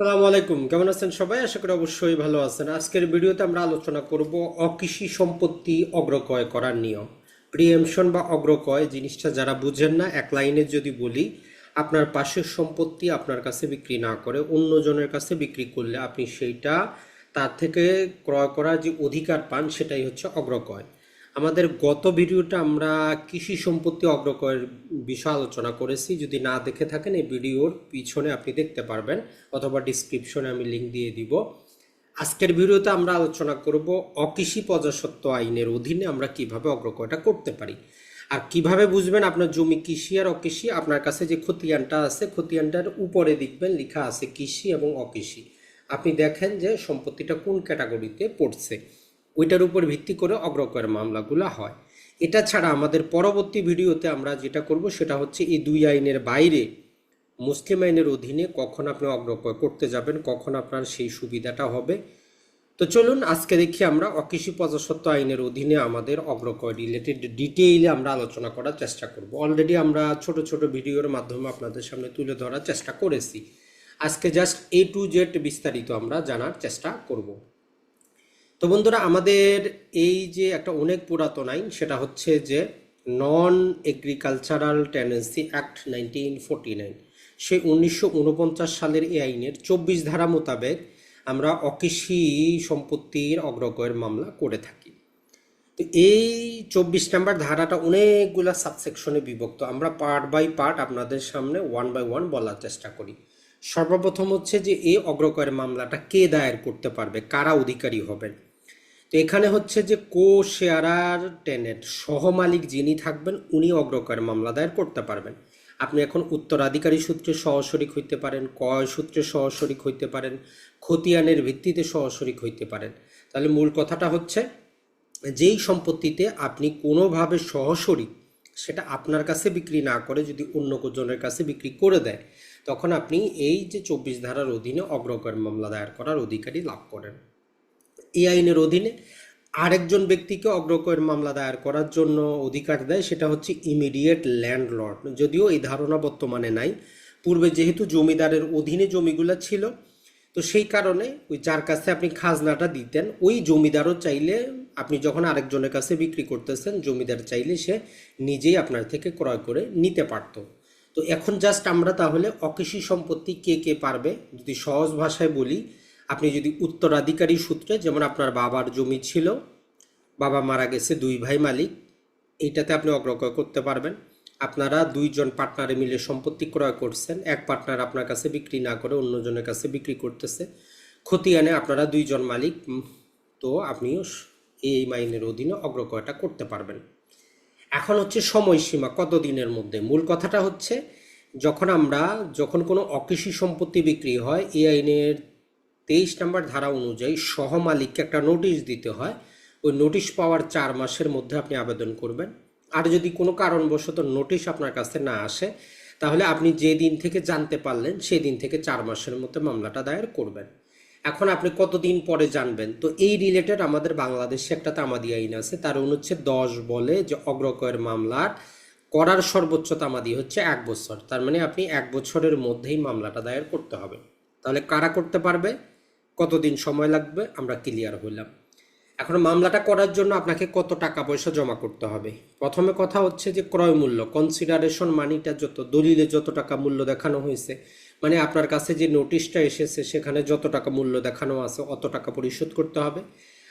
সালামু আলাইকুম। কেমন আছেন সবাই? আশা করি অবশ্যই ভালো আছেন। আজকের ভিডিওতে আমরা আলোচনা করব অকৃষি সম্পত্তি অগ্রক্রয় করার নিয়ম। প্রিএমশন বা অগ্রক্রয় জিনিসটা যারা বুঝেন না, এক লাইনে যদি বলি, আপনার পাশের সম্পত্তি আপনার কাছে বিক্রি না করে অন্যজনের কাছে বিক্রি করলে আপনি সেইটা তার থেকে ক্রয় করার যে অধিকার পান সেটাই হচ্ছে অগ্রক্রয়। আমাদের গত ভিডিওটা আমরা কৃষি সম্পত্তি অগ্রক্রয়ের বিষয় আলোচনা করেছি। যদি না দেখে থাকেন, এই ভিডিওর পিছনে আপনি দেখতে পারবেন অথবা ডিসক্রিপশনে আমি লিঙ্ক দিয়ে দিব। আজকের ভিডিওতে আমরা আলোচনা করব অকৃষি প্রজাসত্ব আইনের অধীনে আমরা কীভাবে অগ্রক্রয়টা করতে পারি। আর কীভাবে বুঝবেন আপনার জমি কৃষি আর অকৃষি? আপনার কাছে যে খতিয়ানটা আছে, খতিয়ানটার উপরে দেখবেন লেখা আছে কৃষি এবং অকৃষি। আপনি দেখেন যে সম্পত্তিটা কোন ক্যাটাগরিতে পড়ছে। ওইটার উপর ভিত্তি করে অগ্রক্রয়ের মামলাগুলো হয়। এটা ছাড়া আমাদের পরবর্তী ভিডিওতে আমরা যেটা করব সেটা হচ্ছে এই দুই আইনের বাইরে মুসলিম আইনের অধীনে কখন আপনি অগ্রক্রয় করতে যাবেন, কখন আপনার সেই সুবিধাটা হবে। তো চলুন, আজকে দেখি আমরা অকৃষি প্রজাসত্ব আইনের অধীনে আমাদের অগ্রক্রয় রিলেটেড ডিটেইলে আমরা আলোচনা করার চেষ্টা করব। অলরেডি আমরা ছোট ছোট ভিডিওর মাধ্যমে আপনাদের সামনে তুলে ধরার চেষ্টা করেছি। আজকে জাস্ট এ টু জেড বিস্তারিত আমরা জানার চেষ্টা করব। তো বন্ধুরা, আমাদের এই যে একটা অনেক পুরাতন আইন সেটা হচ্ছে যে non agricultural tendency act nineteen forty nine সেই উনিশশো উনপঞ্চাশ সালের এই আইনের চব্বিশ ধারা মোতাবেক আমরা অকৃষি সম্পত্তির অগ্রগয়ের মামলা করে থাকি। তো এই চব্বিশ নাম্বার ধারাটা অনেকগুলা সাবসেকশনে বিভক্ত। আমরা পার্ট বাই পার্ট আপনাদের সামনে ওয়ান বাই ওয়ান বলার চেষ্টা করি। সর্বপ্রথম হচ্ছে যে এই অগ্রকয়ের মামলাটা কে দায়ের করতে পারবে? কারা অধিকারী হবেন? তো এখানে হচ্ছে যে কো শেয়ারার টেনেট সহমালিক যিনি থাকবেন, উনি অগ্রকার মামলা দায়ের করতে পারবেন। আপনি এখন উত্তরাধিকারী সূত্রে সহশরিক হইতে পারেন কয় সূত্রে সহশরিক হইতে পারেন, খতিয়ানের ভিত্তিতে সহশরিক হইতে পারেন। তাহলে মূল কথাটা হচ্ছে, যেই সম্পত্তিতে আপনি কোনোভাবে সহশরিক সেটা আপনার কাছে বিক্রি না করে যদি অন্য জনের কাছে বিক্রি করে দেয়, তখন আপনি এই যে চব্বিশ ধারার অধীনে অগ্রকর মামলা দায়ের করার অধিকারী লাভ করেন। এই আইনের অধীনে আরেকজন ব্যক্তিকে অগ্রকয়ের মামলা দায়ের করার জন্য অধিকার দেয়, সেটা হচ্ছে ইমিডিয়েট ল্যান্ডলর্ড যদিও এই ধারণা বর্তমানে নাই। পূর্বে যেহেতু জমিদারের অধীনে জমিগুলো ছিল, তো সেই কারণে ওই যার কাছে আপনি খাজনাটা দিতেন, ওই জমিদারও চাইলে আপনি যখন আরেকজনের কাছে বিক্রি করতেছেন, জমিদার চাইলে সে নিজেই আপনার থেকে ক্রয় করে নিতে পারতো। তো এখন জাস্ট আমরা তাহলে অকৃষি সম্পত্তি কে কে পারবে? যদি সহজ ভাষায় বলি আপনি যদি উত্তরাধিকারী সূত্রে, যেমন আপনার বাবার জমি ছিল, বাবা মারা গেছে, দুই ভাই মালিক এইটাতে আপনি অগ্রক্রয় করতে পারবেন। আপনারা দুইজন পার্টনারে মিলে সম্পত্তি ক্রয় করছেন, এক পার্টনার আপনার কাছে বিক্রি না করে অন্যজনের কাছে বিক্রি করতেছে। খতিয়ানে আপনারা দুইজন মালিক তো আপনিও এই মাইনের অধীনে অগ্রক্রয়টা করতে পারবেন। এখন হচ্ছে সময়সীমা কত দিনের মধ্যে? মূল কথাটা হচ্ছে, যখন আমরা, যখন কোনো অকৃষি সম্পত্তি বিক্রি হয়, এই আইনের তেইশ নম্বর ধারা অনুযায়ী সহমালিককে একটা নোটিশ দিতে হয়। ওই নোটিশ পাওয়ার চার মাসের মধ্যে আপনি আবেদন করবেন। আর যদি কোনো কারণবশত নোটিশ আপনার কাছে না আসে, তাহলে আপনি যে দিন থেকে জানতে পারলেন, সেই দিন থেকে চার মাসের মধ্যে মামলাটা দায়ের করবেন। এখন আপনি কতদিন পরে জানবেন? তো এই রিলেটেড আমাদের বাংলাদেশে একটা তামাদি আইন আছে, তার অনুচ্ছেদ দশ বলে যে অগ্রকয়ের মামলার করার সর্বোচ্চ তামাদি হচ্ছে এক বছর। তার মানে আপনি এক বছরের মধ্যেই মামলাটা দায়ের করতে হবে। তাহলে কারা করতে পারবে? কতদিন সময় লাগবে, আমরা ক্লিয়ার হইলাম। এখন মামলাটা করার জন্য আপনাকে কত টাকা পয়সা জমা করতে হবে? প্রথমে কথা হচ্ছে যে ক্রয় মূল্য কনসিডারেশন মানিটা যত, দলিলে যত টাকা মূল্য দেখানো হয়েছে মানে আপনার কাছে যে নোটিশটা এসেছে, সেখানে যত টাকা মূল্য দেখানো আছে, অত টাকা পরিশোধ করতে হবে।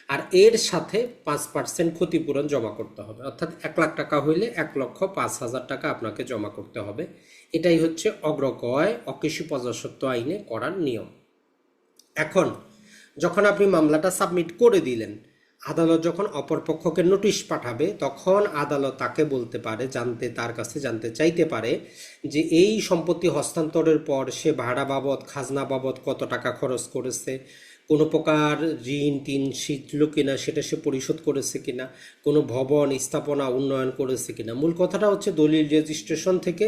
আর এর সাথে পাঁচ পার্সেন্ট ক্ষতিপূরণ জমা করতে হবে। অর্থাৎ এক লাখ টাকা হইলে এক লক্ষ পাঁচ হাজার টাকা আপনাকে জমা করতে হবে। এটাই হচ্ছে অগ্রকয় অকৃষি প্রজাসত্ব আইনে করার নিয়ম। এখন যখন আপনি মামলাটা সাবমিট করে দিলেন, আদালত যখন অপরপক্ষকে নোটিশ পাঠাবে, তখন আদালত তাকে বলতে পারে, জানতে, তার কাছে জানতে চাইতে পারে যে এই সম্পত্তি হস্তান্তরের পর সে ভাড়া বাবদ, খাজনা বাবদ কত টাকা খরচ করেছে, কোনো প্রকার ঋণ টিন শিখল কিনা সেটা সে পরিশোধ করেছে কিনা, কোনো ভবন, স্থাপনা, উন্নয়ন করেছে কিনা। মূল কথাটা হচ্ছে দলিল রেজিস্ট্রেশন থেকে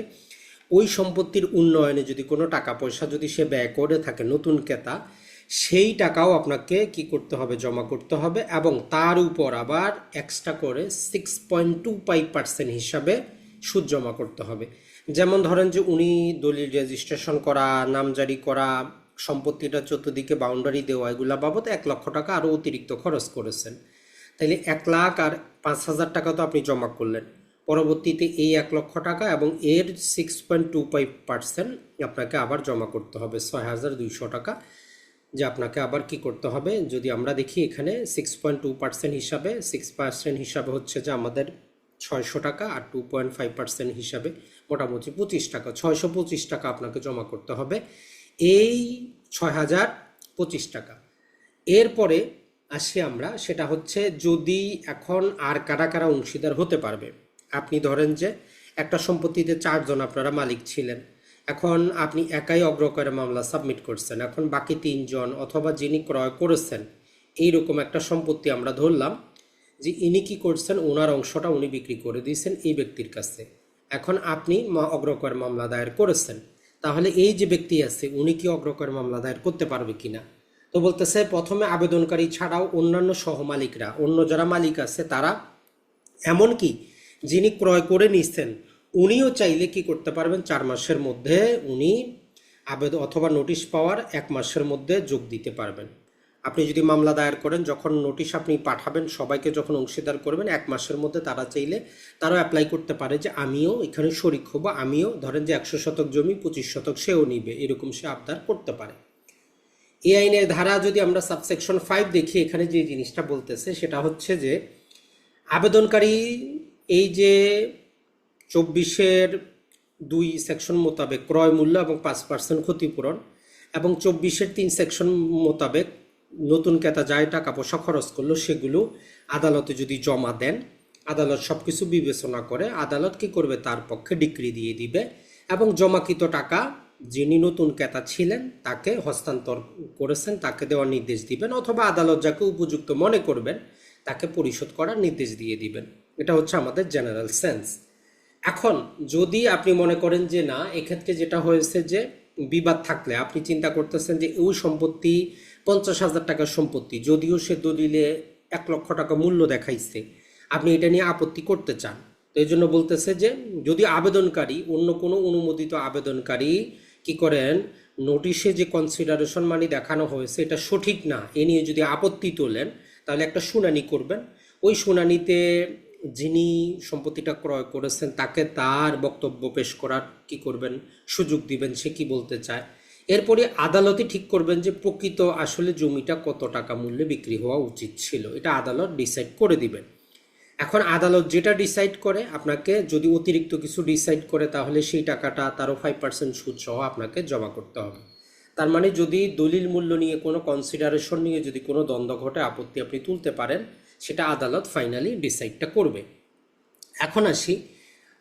ওই সম্পত্তির উন্নয়নে যদি কোনো টাকা পয়সা যদি সে ব্যয় করে থাকে নতুন ক্রেতা সেই টাকাও আপনাকে কি করতে হবে? জমা করতে হবে এবং তার উপর আবার এক্সট্রা করে six point two five percent হিসাবে সুদ জমা করতে হবে। যেমন ধরেন যে উনি দলিল রেজিস্ট্রেশন করা নামজারি করা, সম্পত্তিটা চতুর্দিকে বাউন্ডারি দেওয়া, এগুলা বাবদ এক লক্ষ টাকা আরও অতিরিক্ত খরচ করেছেন। তাইলে এক লাখ আর পাঁচ হাজার টাকা তো আপনি জমা করলেন। পরবর্তীতে এই এক লক্ষ টাকা এবং এর six point two five percent আপনাকে আবার জমা করতে হবে, ছয় হাজার দুইশো টাকা। যে আপনাকে আবার কি করতে হবে? যদি আমরা দেখি এখানে সিক্স পয়েন্ট টু পার্সেন্ট হিসাবে সিক্স পার্সেন্ট হিসাবে হচ্ছে যে আমাদের ছয়শো টাকা আর টু পয়েন্ট ফাইভ পার্সেন্ট হিসাবে মোটামুটি পঁচিশ টাকা, ছয়শো পঁচিশ টাকা আপনাকে জমা করতে হবে। এই ছয় হাজার পঁচিশ টাকা। এরপরে আসি আমরা, সেটা হচ্ছে যদি এখন আর কারা কারা অংশীদার হতে পারবে? আপনি ধরেন যে একটা সম্পত্তিতে চারজন আপনারা মালিক ছিলেন। এখন আপনি একাই অগ্রকরে মামলা সাবমিট করছেন। এখন বাকি তিনজন অথবা যিনি ক্রয় করেছেন, এইরকম একটা সম্পত্তি আমরা ধরলাম যে ইনি কি করছেন ওনার অংশটা উনি বিক্রি করে দিয়েছেন এই ব্যক্তির কাছে। এখন আপনি অগ্রকর মামলা দায়ের করেছেন, তাহলে এই যে ব্যক্তি আছে, উনি কি অগ্রকর মামলা দায়ের করতে পারবে কিনা? তো বলতেছে, প্রথমে আবেদনকারী ছাড়াও অন্যান্য সহমালিকরা, অন্য যারা মালিক আছে, তারা এমনকি যিনি ক্রয় করে নিচ্ছেন উনিও চাইলে কি করতে পারবেন? চার মাসের মধ্যে উনি আবেদন অথবা নোটিশ পাওয়ার এক মাসের মধ্যে যোগ দিতে পারবেন। আপনি যদি মামলা দায়ের করেন, যখন নোটিশ আপনি পাঠাবেন, সবাইকে যখন অংশীদার করবেন, এক মাসের মধ্যে তারা চাইলে, তারাও অ্যাপ্লাই করতে পারে যে আমিও এখানে শরিক হব, আমিও ধরেন যে একশো শতক জমি, পঁচিশ শতক সেও নিবে, এরকম সে আবদার করতে পারে। এই আইনের ধারা যদি আমরা সাবসেকশন ফাইভ দেখি, এখানে যে জিনিসটা বলতেছে, সেটা হচ্ছে যে আবেদনকারী এই যে চব্বিশের দুই সেকশন মোতাবেক ক্রয় মূল্য এবং পাঁচ পার্সেন্ট ক্ষতিপূরণ এবং চব্বিশের তিন সেকশন মোতাবেক নতুন ক্রেতা যায় টাকা পয়সা খরচ করল, সেগুলো আদালতে যদি জমা দেন, আদালত সব কিছু বিবেচনা করে আদালত কি করবে? তার পক্ষে ডিক্রি দিয়ে দিবে এবং জমাকৃত টাকা যিনি নতুন ক্রেতা ছিলেন, তাকে হস্তান্তর করেছেন, তাকে দেওয়ার নির্দেশ দিবেন অথবা আদালত যাকে উপযুক্ত মনে করবেন, তাকে পরিশোধ করার নির্দেশ দিয়ে দিবেন। এটা হচ্ছে আমাদের জেনারেল সেন্স এখন যদি আপনি মনে করেন যে না, এক্ষেত্রে যেটা হয়েছে যে বিবাদ থাকলে, আপনি চিন্তা করতেছেন যে ওই সম্পত্তি পঞ্চাশ হাজার টাকার সম্পত্তি, যদিও সে দলিলে এক লক্ষ টাকা মূল্য দেখাইছে, আপনি এটা নিয়ে আপত্তি করতে চান। তো এই জন্য বলতেছে যে যদি আবেদনকারী, অন্য কোনো অনুমোদিত আবেদনকারী কি করেন, নোটিশে যে কনসিডারেশন মানি দেখানো হয়েছে, এটা সঠিক না, এ নিয়ে যদি আপত্তি তোলেন, তাহলে একটা শুনানি করবেন। ওই শুনানিতে যিনি সম্পত্তিটা ক্রয় করেছেন, তাকে তার বক্তব্য পেশ করার কি করবেন, সুযোগ দিবেন, সে কি বলতে চায়? এরপরে আদালতে ঠিক করবেন যে প্রকৃত আসলে জমিটা কত টাকা মূল্যে বিক্রি হওয়া উচিত ছিল। এটা আদালত ডিসাইড করে দিবেন। এখন আদালত যেটা ডিসাইড করে, আপনাকে যদি অতিরিক্ত কিছু ডিসাইড করে, তাহলে সেই টাকাটা তারও ফাইভ পার্সেন্ট সুদ সহ আপনাকে জমা করতে হবে। তার মানে যদি দলিল মূল্য নিয়ে কোনো কনসিডারেশন নিয়ে যদি কোনো দ্বন্দ্ব ঘটে, আপত্তি আপনি তুলতে পারেন সেটা আদালত ফাইনালি ডিসাইডটা করবে। এখন আসি,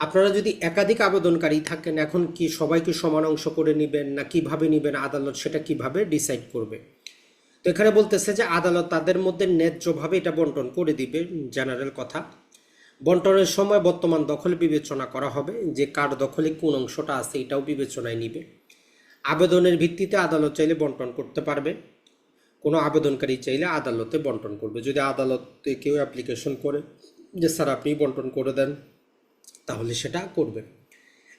আপনারা যদি একাধিক আবেদনকারী থাকেন, এখন কি সবাইকে সমান অংশ করে নেবেন না কীভাবে নেবেন, আদালত সেটা কীভাবে ডিসাইড করবে? তো এখানে বলতেছে যে আদালত তাদের মধ্যে ন্যায্যভাবে এটা বন্টন করে দিবে জেনারেল কথা। বন্টনের সময় বর্তমান দখল বিবেচনা করা হবে, যে কার দখলে কোন অংশটা আছে এটাও বিবেচনায় নিবে। আবেদনের ভিত্তিতে আদালত চাইলে বন্টন করতে পারবে। কোনো আবেদনকারী চাইলে আদালতে বন্টন করবে। যদি আদালতে কেউ অ্যাপ্লিকেশন করে যে, স্যার, আপনি বন্টন করে দেন। তাহলে সেটা করবে।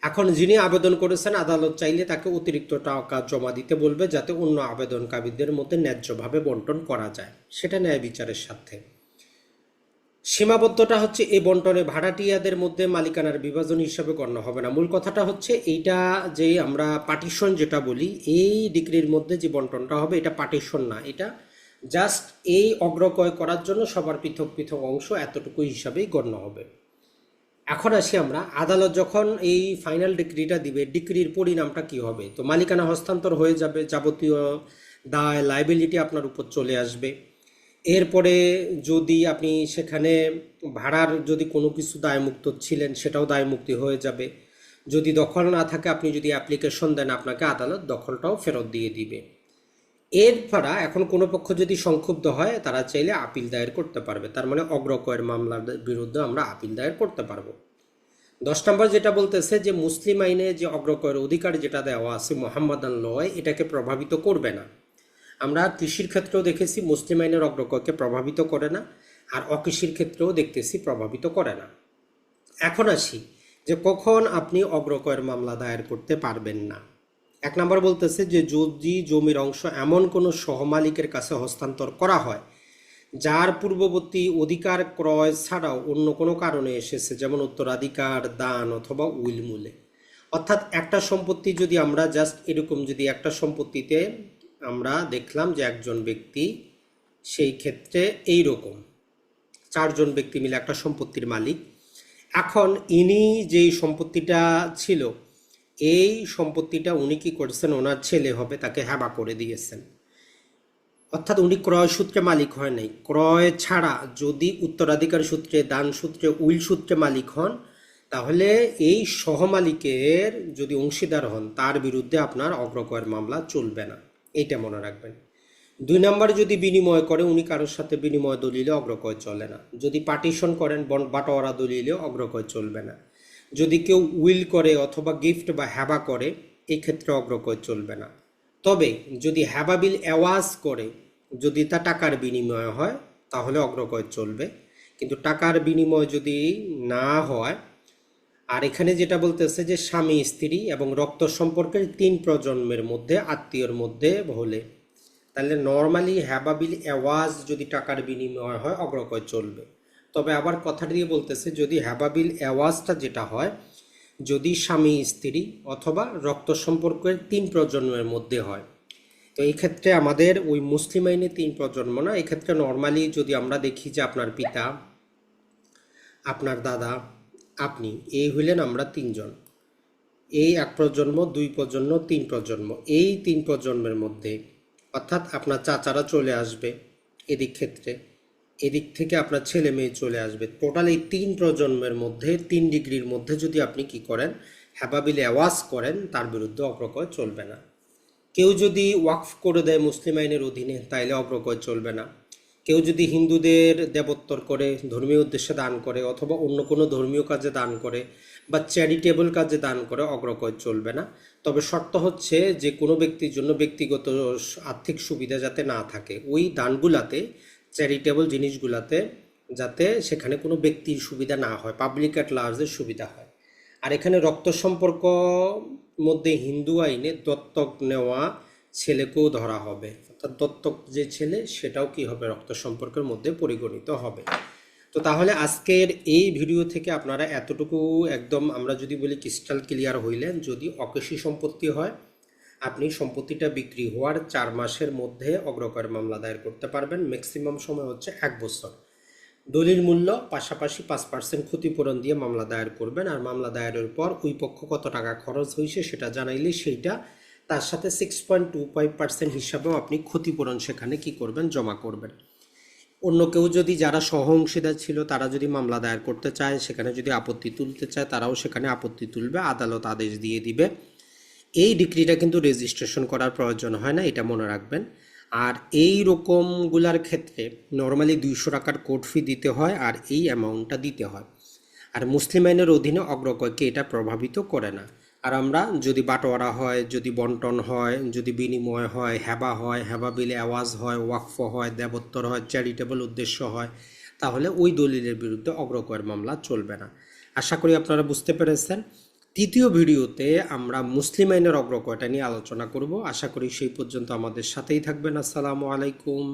এখন যিনি আবেদন করেছেন, আদালত চাইলে তাকে অতিরিক্ত টাকা জমা দিতে বলবে, যাতে অন্য আবেদনকারীদের মধ্যে ন্যায্যভাবে বন্টন করা যায়। সেটা ন্যায় বিচারের সাথে। সীমাবদ্ধতা হচ্ছে এই বন্টনে ভাড়াটিয়াদের মধ্যে মালিকানার বিভাজন হিসাবে গণ্য হবে না। মূল কথাটা হচ্ছে এইটা যে আমরা পার্টিশন যেটা বলি, এই ডিগ্রির মধ্যে যে বন্টনটা হবে এটা পার্টিশন না। এটা জাস্ট এই অগ্রক্রয় করার জন্য সবার পৃথক পৃথক অংশ এতটুকু হিসাবেই গণ্য হবে। এখন আসি আমরা, আদালত যখন এই ফাইনাল ডিগ্রিটা দিবে ডিগ্রির পরিণামটা কি হবে? তো মালিকানা হস্তান্তর হয়ে যাবে, যাবতীয় দায় লাইবিলিটি আপনার উপর চলে আসবে। এরপরে যদি আপনি সেখানে ভাড়ার যদি কোনো কিছু দায়মুক্ত ছিলেন, সেটাও দায়মুক্তি হয়ে যাবে। যদি দখল না থাকে, আপনি যদি অ্যাপ্লিকেশন দেন, আপনাকে আদালত দখলটাও ফেরত দিয়ে দিবে। এর ছাড়া এখন কোনো পক্ষ যদি সংক্ষুব্ধ হয়, তারা চাইলে আপিল দায়ের করতে পারবে। তার মানে অগ্রকয়ের মামলার বিরুদ্ধে আমরা আপিল দায়ের করতে পারব। দশ নম্বর যেটা বলতেছে যে, মুসলিম আইনে যে অগ্রকয়ের অধিকার যেটা দেওয়া আছে, মোহাম্মদান লয়, এটাকে প্রভাবিত করবে না। আমরা কৃষির ক্ষেত্রেও দেখেছি মুসলিম আইনের অগ্রকয়কে প্রভাবিত করে না, আর অকৃষির ক্ষেত্রেও দেখতেছি প্রভাবিত করে না। এখন আসি যে কখন আপনি অগ্রকয়ের মামলা দায়ের করতে পারবেন না। এক নম্বর বলতেছে যে যদি জমির অংশ এমন কোনো সহমালিকের কাছে হস্তান্তর করা হয়, যার পূর্ববর্তী অধিকার ক্রয় ছাড়াও অন্য কোনো কারণে এসেছে, যেমন উত্তরাধিকার, দান অথবা উইলমূলে। অর্থাৎ একটা সম্পত্তি যদি আমরা জাস্ট এরকম যদি একটা সম্পত্তিতে আমরা দেখলাম যে একজন ব্যক্তি সেই ক্ষেত্রে এই রকম চারজন ব্যক্তি মিলে একটা সম্পত্তির মালিক। এখন ইনি যেই সম্পত্তিটা ছিল, এই সম্পত্তিটা উনি কি করেছেন? ওনার ছেলে হবে, তাকে হ্যাবা করে দিয়েছেন। অর্থাৎ উনি ক্রয় সূত্রে মালিক হয় নাই। ক্রয় ছাড়া যদি উত্তরাধিকার সূত্রে, দান সূত্রে, উইল সূত্রে মালিক হন, তাহলে এই সহমালিকের যদি অংশীদার হন, তার বিরুদ্ধে আপনার অগ্রকয়ের মামলা চলবে না। এইটা মনে রাখবেন। দুই নাম্বার যদি বিনিময় করে, উনি কারোর সাথে বিনিময় দলিলে অগ্রকয় চলে না। যদি পার্টিশন করেন বাটোয়ারা দলিলে অগ্রকয় চলবে না। যদি কেউ উইল করে অথবা গিফট বা হ্যাবা করে এই ক্ষেত্রে অগ্রকয় চলবে না। তবে যদি হ্যাবা বিল অ্যাওয়াজ করে, যদি তা টাকার বিনিময় হয়, তাহলে অগ্রকয় চলবে। কিন্তু টাকার বিনিময় যদি না হয় আর এখানে যেটা বলতেছে যে স্বামী, স্ত্রী এবং রক্ত সম্পর্কের তিন প্রজন্মের মধ্যে, আত্মীয়র মধ্যে হলে, তাহলে নর্মালি হ্যাবাবিল অ্যাওয়াজ যদি টাকার বিনিময় হয় অগ্রকয় চলবে। তবে আবার কথা দিয়ে বলতেছে, যদি হ্যাবাবিল অ্যাওয়াজটা যেটা হয়, যদি স্বামী, স্ত্রী অথবা রক্ত সম্পর্কের তিন প্রজন্মের মধ্যে হয়, তো এই ক্ষেত্রে আমাদের ওই মুসলিম আইনে তিন প্রজন্ম না এক্ষেত্রে নর্মালি যদি আমরা দেখি যে আপনার পিতা, আপনার দাদা আপনি এই হইলেন আমরা তিনজন। এই এক প্রজন্ম, দুই প্রজন্ম, তিন প্রজন্ম। এই তিন প্রজন্মের মধ্যে, অর্থাৎ আপনার চাচারা চলে আসবে এদিক ক্ষেত্রে, এদিক থেকে আপনার ছেলে মেয়ে চলে আসবে। টোটাল এই তিন প্রজন্মের মধ্যে, তিন ডিগ্রির মধ্যে যদি আপনি কি করেন হ্যাবাবিল অ্যাওয়াজ করেন, তার বিরুদ্ধে অগ্রকয় চলবে না। কেউ যদি ওয়াকফ করে দেয় মুসলিম আইনের অধীনে, তাইলে অগ্রকয় চলবে না। কেউ যদি হিন্দুদের দেবত্তর করে, ধর্মীয় উদ্দেশ্যে দান করে অথবা অন্য কোনো ধর্মীয় কাজে দান করে বা চ্যারিটেবল কাজে দান করে অগ্রকয় চলবে না। তবে শর্ত হচ্ছে যে কোনো ব্যক্তির জন্য ব্যক্তিগত আর্থিক সুবিধা যাতে না থাকে। ওই দানগুলাতে চ্যারিটেবল জিনিসগুলাতে যাতে সেখানে কোনো ব্যক্তির সুবিধা না হয় পাবলিক অ্যাট লার্জের সুবিধা হয়। আর এখানে রক্ত সম্পর্ক মধ্যে হিন্দু আইনে দত্তক নেওয়া ছেলেকেও ধরা হবে। অর্থাৎ দত্তক যে ছেলে, সেটাও কি হবে? রক্ত সম্পর্কের মধ্যে পরিগণিত হবে। তো তাহলে আজকের এই ভিডিও থেকে আপনারা এতটুকু একদম আমরা যদি বলি ক্রিস্টাল ক্লিয়ার হইলেন, যদি অকেশি সম্পত্তি হয়, আপনি সম্পত্তিটা বিক্রি হওয়ার চার মাসের মধ্যে অগ্রকর মামলা দায়ের করতে পারবেন। ম্যাক্সিমাম সময় হচ্ছে এক বছর। দলিল মূল্য পাশাপাশি পাঁচ পার্সেন্ট ক্ষতিপূরণ দিয়ে মামলা দায়ের করবেন। আর মামলা দায়েরের পর ওই পক্ষ কত টাকা খরচ হয়েছে সেটা জানাইলে সেইটা তার সাথে six point two five percent হিসাবেও আপনি ক্ষতিপূরণ সেখানে কি করবেন? জমা করবেন। অন্য কেউ যদি যারা সহ অংশীদার ছিল, তারা যদি মামলা দায়ের করতে চায়, সেখানে যদি আপত্তি তুলতে চায়, তারাও সেখানে আপত্তি তুলবে, আদালত আদেশ দিয়ে দিবে। এই ডিগ্রিটা কিন্তু রেজিস্ট্রেশন করার প্রয়োজন হয় না, এটা মনে রাখবেন। আর এই রকমগুলার ক্ষেত্রে নর্মালি দুইশো টাকার কোর্ট ফি দিতে হয় আর এই অ্যামাউন্টটা দিতে হয়। আর মুসলিম আইনের অধীনে অগ্রকয়কে এটা প্রভাবিত করে না। আর আমরা যদি বাটোয়ারা হয়, যদি বন্টন হয়, যদি বিনিময় হয়, হেবা হয়, হেবা বিলে আওয়াজ হয়, ওয়াকফ হয়, দেবত্তর হয়, চ্যারিটেবল উদ্দেশ্য হয়, তাহলে ওই দলিলের বিরুদ্ধে অগ্রকয়ের মামলা চলবে না। আশা করি আপনারা বুঝতে পেরেছেন। তৃতীয় ভিডিওতে আমরা মুসলিম আইনের অগ্রকয়টা নিয়ে আলোচনা করব। আশা করি সেই পর্যন্ত আমাদের সাথেই থাকবেন। আসসালামু আলাইকুম।